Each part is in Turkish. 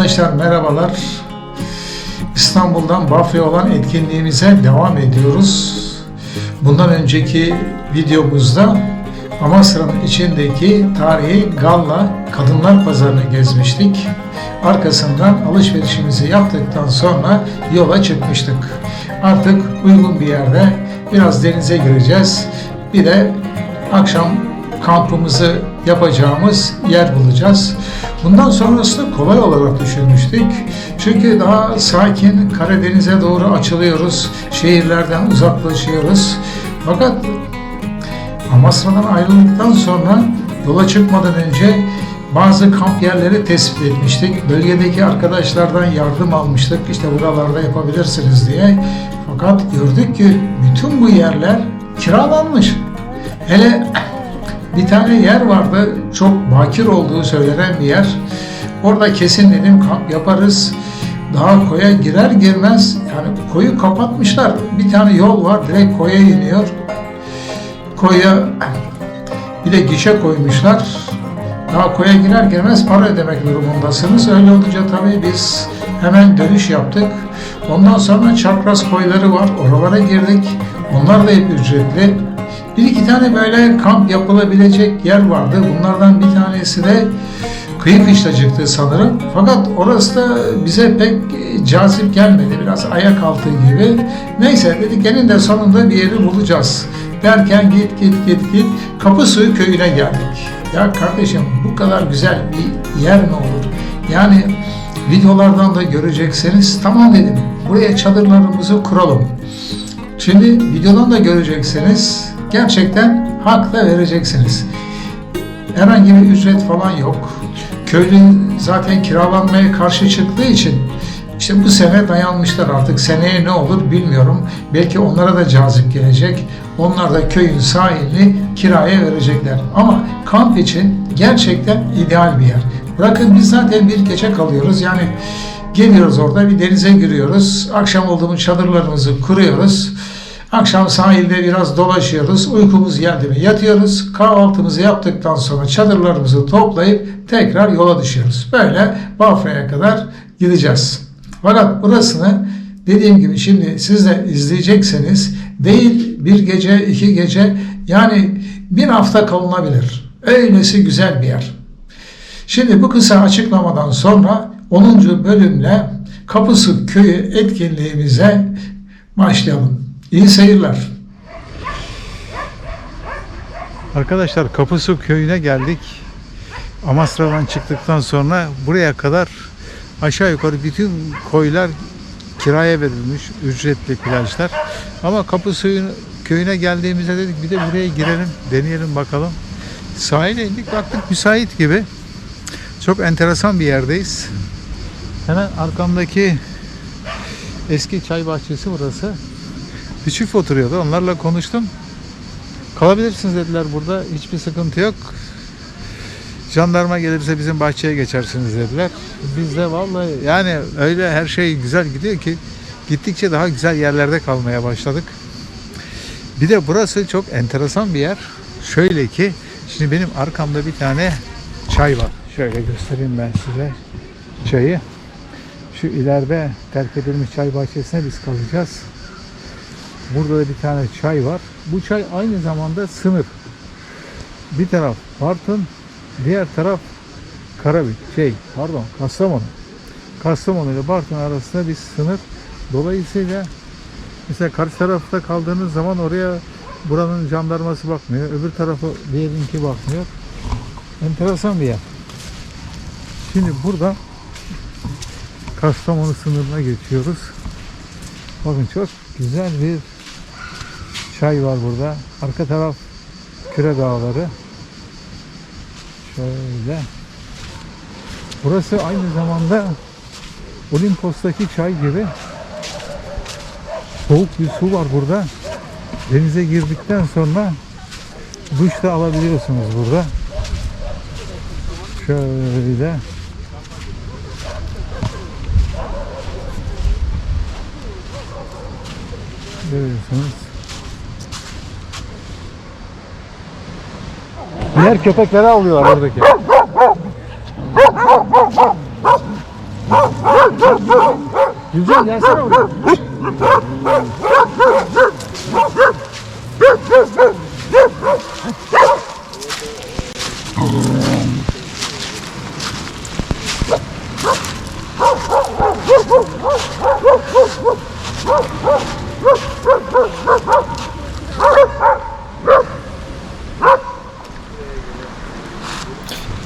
Arkadaşlar merhabalar. İstanbul'dan Bafra'ya olan etkinliğimize devam ediyoruz. Bundan önceki videomuzda Amasra'nın içindeki tarihi Galla Kadınlar Pazarı'nı gezmiştik. Arkasından alışverişimizi yaptıktan sonra yola çıkmıştık. Artık uygun bir yerde biraz denize gireceğiz. Bir de akşam kampımızı yapacağımız yer bulacağız. Bundan sonrasını kolay olarak düşünmüştük. Çünkü daha sakin Karadeniz'e doğru açılıyoruz. Şehirlerden uzaklaşıyoruz. Fakat Amasra'dan ayrıldıktan sonra yola çıkmadan önce bazı kamp yerleri tespit etmiştik. Bölgedeki arkadaşlardan yardım almıştık. İşte buralarda yapabilirsiniz diye. Fakat gördük ki bütün bu yerler kiralanmış. Hele bir tane yer vardı, çok bakir olduğu söylenen bir yer. Orada kesin dedim kamp yaparız. Daha koya girer girmez, yani koyu kapatmışlar. Bir tane yol var, direkt koya iniyor. Koya bir de gişe koymuşlar. Daha koya girer girmez para ödemek durumundasınız. Öyle olunca tabii biz hemen dönüş yaptık. Ondan sonra çapraz koyları var. Oralara girdik. Onlar da hep ücretli. Bir iki tane böyle kamp yapılabilecek yer vardı. Bunlardan bir tanesi de kıyı kışlacıktı sanırım. Fakat orası da bize pek cazip gelmedi. Biraz ayak altı gibi. Neyse dedik eninde sonunda bir yeri bulacağız. Derken git git git git Kapısuyu köyüne geldik. Ya kardeşim bu kadar güzel bir yer mi olur? Yani videolardan da göreceksiniz. Tamam dedim. Buraya çadırlarımızı kuralım. Şimdi videodan da göreceksiniz. Gerçekten hak da vereceksiniz. Herhangi bir ücret falan yok. Köylü zaten kiralanmaya karşı çıktığı için işte bu sene dayanmışlar artık. Seneye ne olur bilmiyorum. Belki onlara da cazip gelecek. Onlar da köyün sahilini kiraya verecekler. Ama kamp için gerçekten ideal bir yer. Bırakın biz zaten bir gece kalıyoruz. Yani geliyoruz orada bir denize giriyoruz. Akşam oldu mu çadırlarımızı kuruyoruz. Akşam sahilde biraz dolaşıyoruz. Uykumuz geldi mi yatıyoruz. Kahvaltımızı yaptıktan sonra çadırlarımızı toplayıp tekrar yola düşüyoruz. Böyle Bafra'ya kadar gideceğiz. Fakat burasını dediğim gibi şimdi siz de izleyecekseniz değil bir gece iki gece yani bir hafta kalınabilir. Öylesi güzel bir yer. Şimdi bu kısa açıklamadan sonra 10. bölümle Kapısı Köyü etkinliğimize başlayalım. İyi seyirler. Arkadaşlar Kapısu köyüne geldik. Amasra'dan çıktıktan sonra buraya kadar aşağı yukarı bütün koylar kiraya verilmiş ücretli plajlar. Ama Kapısu köyüne geldiğimizde dedik bir de buraya girelim deneyelim bakalım. Sahile indik baktık müsait gibi. Çok enteresan bir yerdeyiz. Hemen arkamdaki eski çay bahçesi burası. Bir çift oturuyordu. Onlarla konuştum. Kalabilirsiniz dediler burada. Hiçbir sıkıntı yok. Jandarma gelirse bizim bahçeye geçersiniz dediler. Biz de vallahi yani öyle her şey güzel gidiyor ki gittikçe daha güzel yerlerde kalmaya başladık. Bir de burası çok enteresan bir yer. Şöyle ki şimdi benim arkamda bir tane çay var. Şöyle göstereyim ben size çayı. Şu ileride terk edilmiş çay bahçesine biz kalacağız. Burada da bir tane çay var. Bu çay aynı zamanda sınır. Bir taraf Bartın, diğer taraf Karabük. Şey, pardon, Kastamonu. Kastamonu ile Bartın arasında bir sınır. Dolayısıyla mesela karşı tarafta kaldığınız zaman oraya buranın jandarması bakmıyor. Öbür tarafı diğerinki bakmıyor. Enteresan bir yer. Şimdi burada Kastamonu sınırına geçiyoruz. Bakın çok güzel bir çay var burada. Arka taraf Küre Dağları. Şöyle. Burası aynı zamanda Olimpos'taki çay gibi soğuk bir su var burada. Denize girdikten sonra duş da alabiliyorsunuz burada. Şöyle. Görüyorsunuz. Diğer köpekleri alıyorlar oradaki. Gülcan gelsene buraya.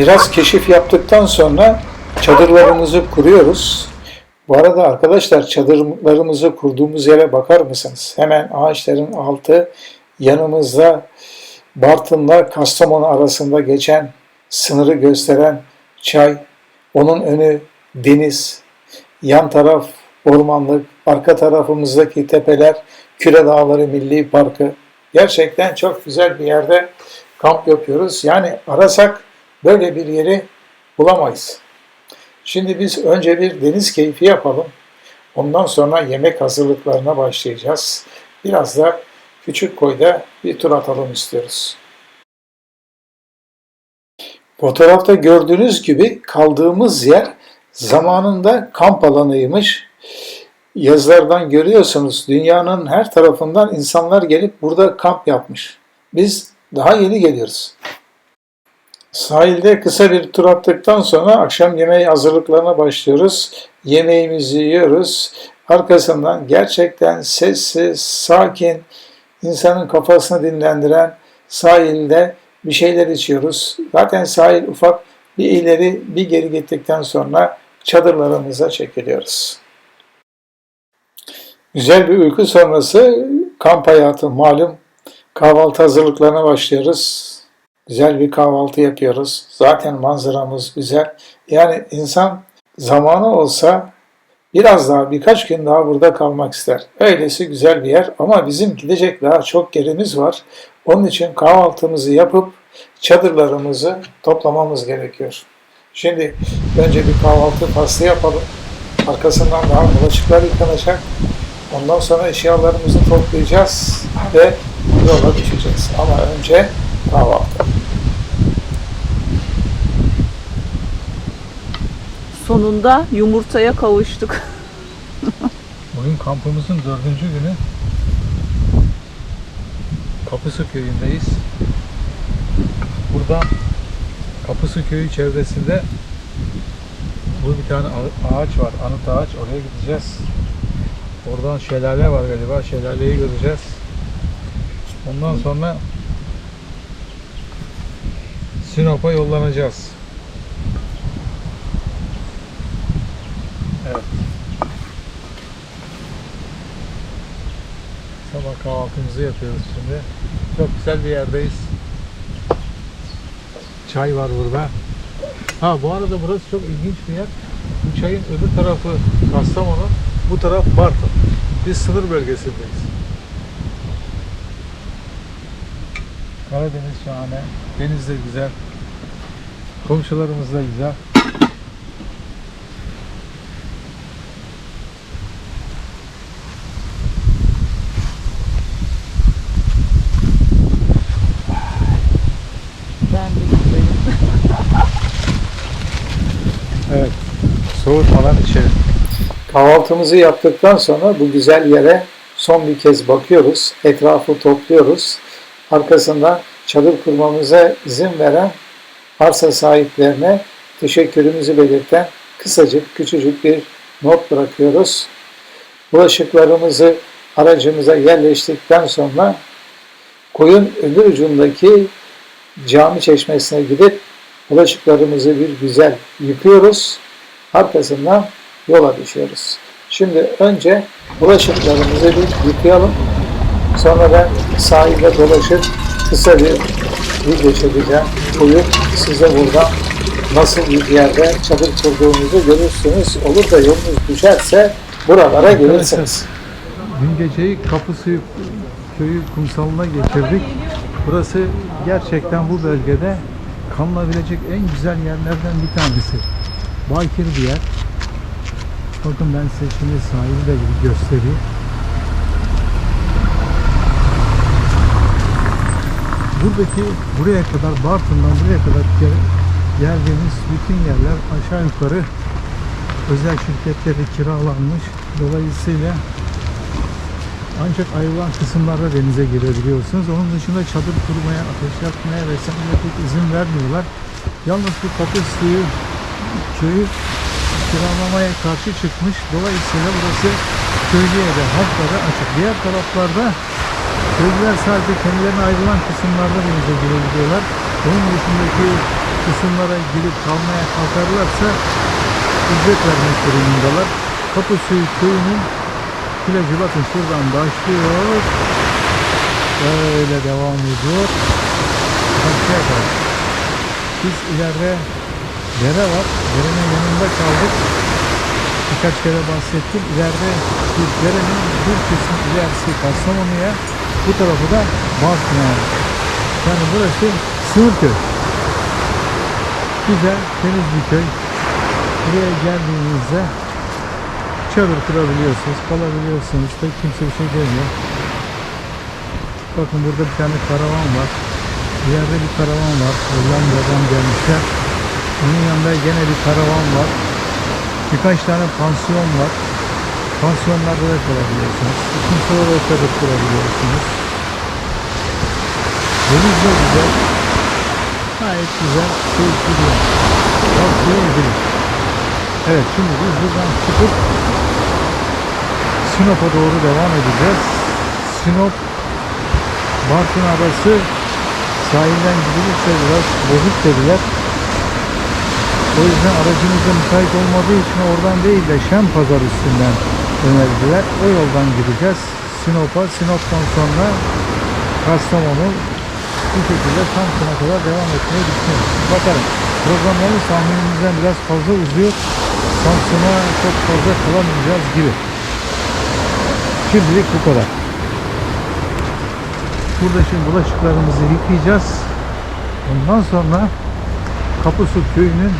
Biraz keşif yaptıktan sonra çadırlarımızı kuruyoruz. Bu arada arkadaşlar çadırlarımızı kurduğumuz yere bakar mısınız? Hemen ağaçların altı yanımızda Bartın'la Kastamonu arasında geçen sınırı gösteren çay, onun önü deniz, yan taraf ormanlık, arka tarafımızdaki tepeler Küre Dağları Milli Parkı. Gerçekten çok güzel bir yerde kamp yapıyoruz. Yani arasak böyle bir yeri bulamayız. Şimdi biz önce bir deniz keyfi yapalım. Ondan sonra yemek hazırlıklarına başlayacağız. Biraz da küçük koyda bir tur atalım istiyoruz. Fotoğrafta gördüğünüz gibi kaldığımız yer zamanında kamp alanıymış. Yazılardan görüyorsunuz dünyanın her tarafından insanlar gelip burada kamp yapmış. Biz daha yeni geliyoruz. Sahilde kısa bir tur attıktan sonra akşam yemeği hazırlıklarına başlıyoruz. Yemeğimizi yiyoruz. Arkasından gerçekten sessiz, sakin, insanın kafasını dinlendiren sahilde bir şeyler içiyoruz. Zaten sahil ufak bir ileri bir geri gittikten sonra çadırlarımıza çekiliyoruz. Güzel bir uyku sonrası kamp hayatı malum. Kahvaltı hazırlıklarına başlıyoruz. Güzel bir kahvaltı yapıyoruz. Zaten manzaramız güzel. Yani insan zamanı olsa biraz daha birkaç gün daha burada kalmak ister. Öylesi güzel bir yer ama bizim gidecek daha çok yerimiz var. Onun için kahvaltımızı yapıp çadırlarımızı toplamamız gerekiyor. Şimdi önce bir kahvaltı faslı yapalım. Arkasından daha bulaşıklar yıkanacak. Ondan sonra eşyalarımızı toplayacağız ve yola düşeceğiz. Ama önce kahvaltı. Sonunda yumurtaya kavuştuk. Bugün kampımızın dördüncü günü. Kapısı köyündeyiz. Burada Kapısı köyü çevresinde bu bir tane ağa- ağaç var, anıt ağaç. Oraya gideceğiz. Oradan şelale var galiba. Şelaleyi göreceğiz. Ondan sonra Sinop'a yollanacağız. Evet. Sabah kahvaltımızı yapıyoruz şimdi. Çok güzel bir yerdeyiz. Çay var burada. Ha bu arada burası çok ilginç bir yer. Bu çayın öbür tarafı Kastamonu, bu taraf Bartın. Biz sınır bölgesindeyiz. Karadeniz şahane, deniz de güzel. Komşularımız da güzel. Ben de güzelim. Evet. Soğutmadan içelim. Kahvaltımızı yaptıktan sonra bu güzel yere son bir kez bakıyoruz. Etrafı topluyoruz. Arkasından çadır kurmamıza izin veren arsa sahiplerine teşekkürümüzü belirten kısacık küçücük bir not bırakıyoruz. Bulaşıklarımızı aracımıza yerleştikten sonra koyun öbür ucundaki cami çeşmesine gidip bulaşıklarımızı bir güzel yıkıyoruz. Arkasından yola düşüyoruz. Şimdi önce bulaşıklarımızı bir yıkayalım. Sonra ben sahilde dolaşıp kısa bir video çekeceğim. Buyur size burada nasıl bir yerde çadır kurduğumuzu görürsünüz. Olur da yolunuz düşerse buralara gelirsiniz. Dün geceyi Kapısı köyü kumsalına geçirdik. Burası gerçekten bu bölgede kalınabilecek en güzel yerlerden bir tanesi. Bakir bir yer. Bakın ben size şimdi sahili de göstereyim. Buradaki buraya kadar Bartın'dan buraya kadar gel- geldiğimiz bütün yerler aşağı yukarı özel şirketlere kiralanmış. Dolayısıyla ancak ayrılan kısımlarda denize girebiliyorsunuz. Onun dışında çadır kurmaya, ateş yakmaya vesaire pek izin vermiyorlar. Yalnız bu kapı suyu köyü kiralamaya karşı çıkmış. Dolayısıyla burası köylüye de halklara açık. Diğer taraflarda köylüler sadece kendilerine ayrılan kısımlarda denize girebiliyorlar. Onun dışındaki kısımlara girip kalmaya kalkarlarsa ücret vermek durumundalar. Kapı suyu köyünün plajı bakın şuradan başlıyor. Böyle devam ediyor. Karşıya kadar. Biz ileride dere var. Derenin yanında kaldık. Birkaç kere bahsettim. İleride bir derenin bir kısmı ilerisi Kastamonu'ya, bu tarafı da Bartın'a. Yani burası sınır köy. Güzel, temiz bir köy. Buraya geldiğinizde çadır kurabiliyorsunuz, kalabiliyorsunuz. Pek kimse bir şey demiyor. Bakın burada bir tane karavan var. Bir yerde bir karavan var. Hollanda'dan gelmişler. Onun yanında gene bir karavan var. Birkaç tane pansiyon var. Pansiyonlarda da kalabiliyorsunuz. İkinci olarak çadır kurabiliyorsunuz. Deniz de güzel. Gayet güzel. Keyifli bir yer. Tavsiye edilir. Evet şimdi biz buradan çıkıp Sinop'a doğru devam edeceğiz. Sinop Bartın arası sahilden gidilirse biraz bozuk dediler. O yüzden aracımız da müsait olmadığı için oradan değil de Şen Pazar üstünden önerdiler. O yoldan gideceğiz Sinop'a. Sinop'tan sonra Kastamonu bu şekilde Samsun'a kadar devam etmeyi düşünüyoruz. Bakalım programlarımız tahminimizden biraz fazla uzuyor. Samsun'a çok fazla kalamayacağız gibi. Şimdilik bu kadar. Burada şimdi bulaşıklarımızı yıkayacağız. Ondan sonra Kapusu köyünün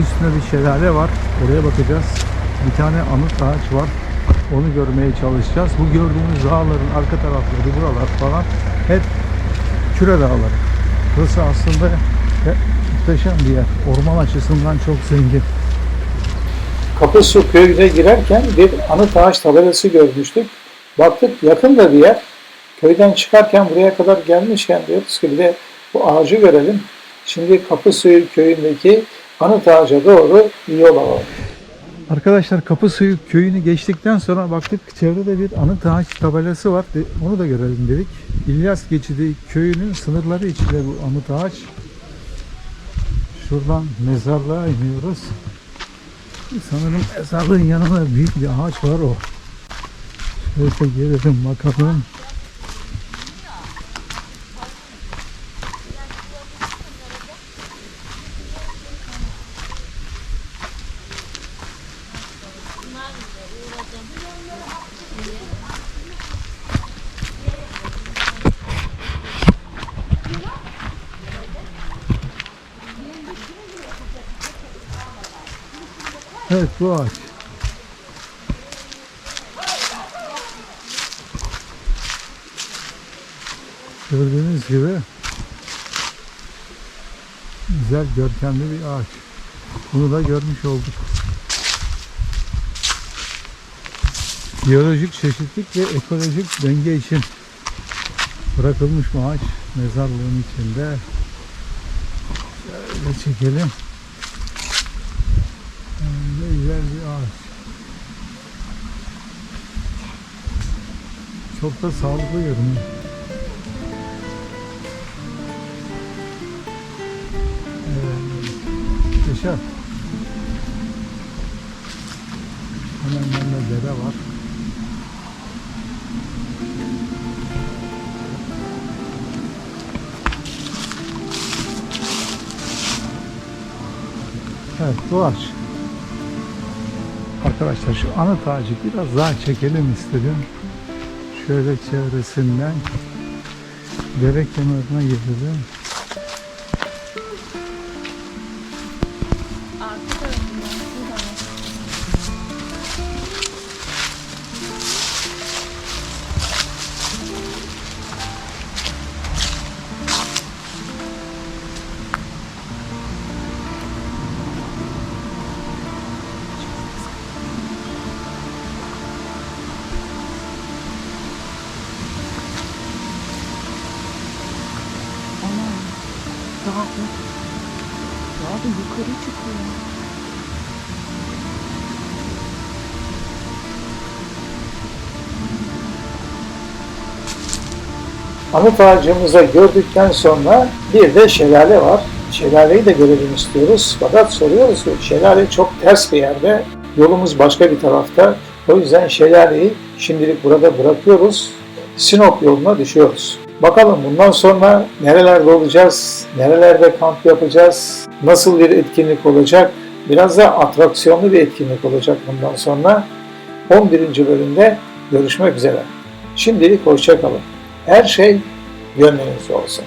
üstünde bir şelale var. Oraya bakacağız. Bir tane anıt ağaç var. Onu görmeye çalışacağız. Bu gördüğümüz dağların arka tarafları buralar falan hep küre dağları. Burası aslında muhteşem bir yer. Orman açısından çok zengin. Kapısu köyüne girerken bir anıt ağaç tabelası görmüştük. Baktık yakın da bir yer. Köyden çıkarken buraya kadar gelmişken diyoruz ki bir de bu ağacı görelim. Şimdi Kapısuyu köyündeki anıt ağaca doğru yol alalım. Arkadaşlar Kapısuyu köyünü geçtikten sonra baktık çevrede bir anıt ağaç tabelası var. Onu da görelim dedik. İlyas Geçidi köyünün sınırları içinde bu anıt ağaç. Şuradan mezarlığa iniyoruz. Sanırım mezarlığın yanında büyük bir ağaç var o. Şöyle gelelim bakalım. Evet bu ağaç. Gördüğünüz gibi güzel görkemli bir ağaç. Bunu da görmüş olduk. Biyolojik çeşitlilik ve ekolojik denge için bırakılmış ağaç mezarlığın içinde. Şöyle çekelim. Güzel bir ağaç. Çok da sağlıklı görünüyor. Evet. Muhteşem. Hemen yanında dere var. Evet bu ağaç. Arkadaşlar şu anıt ağacı biraz daha çekelim istedim. Şöyle çevresinden dere kenarına gelelim. Daha daha da yukarı çıkıyor. Anıt ağacımıza gördükten sonra bir de şelale var. Şelaleyi de görelim istiyoruz. Fakat soruyoruz ki şelale çok ters bir yerde. Yolumuz başka bir tarafta. O yüzden şelaleyi şimdilik burada bırakıyoruz. Sinop yoluna düşüyoruz. Bakalım bundan sonra nerelerde olacağız, nerelerde kamp yapacağız, nasıl bir etkinlik olacak, biraz da atraksiyonlu bir etkinlik olacak bundan sonra. 11. bölümde görüşmek üzere. Şimdilik hoşça kalın. Her şey gönlünüzde olsun.